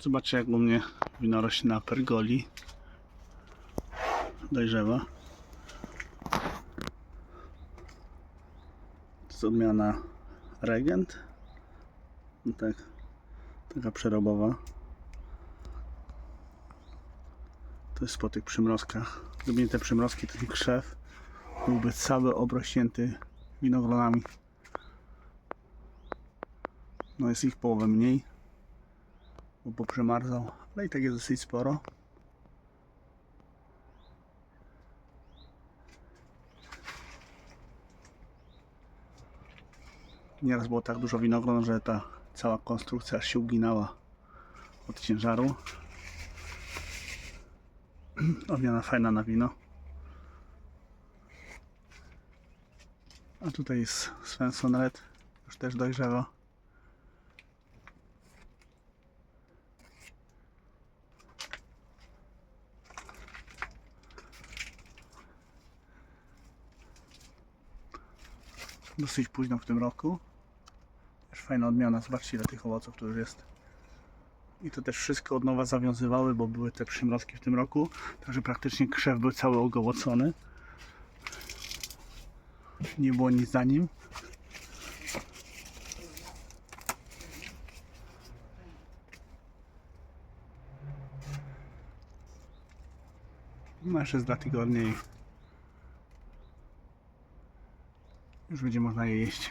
Zobaczcie jak u mnie wino rośnie na pergoli. Dojrzewa. Odmiana Regent. No tak, taka przerobowa. To jest po tych przymrozkach. Gdyby te przymrozki, ten krzew byłby cały obrośnięty winogronami. No jest ich połowę mniej, bo poprzemarzał, ale i tak jest dosyć sporo. Nieraz było tak dużo winogron, że ta cała konstrukcja się uginała od ciężaru. Odmiana fajna na wino. A tutaj jest Svensson Red, już też dojrzewa. Dosyć późno w tym roku. Też fajna odmiana, zobaczcie ile tych owoców tu już jest. I to też wszystko od nowa zawiązywały, bo były te przymrozki w tym roku. Także praktycznie krzew był cały ogołocony. Nie było nic za nim. Jeszcze z dwa tygodnie i już będzie można je jeść.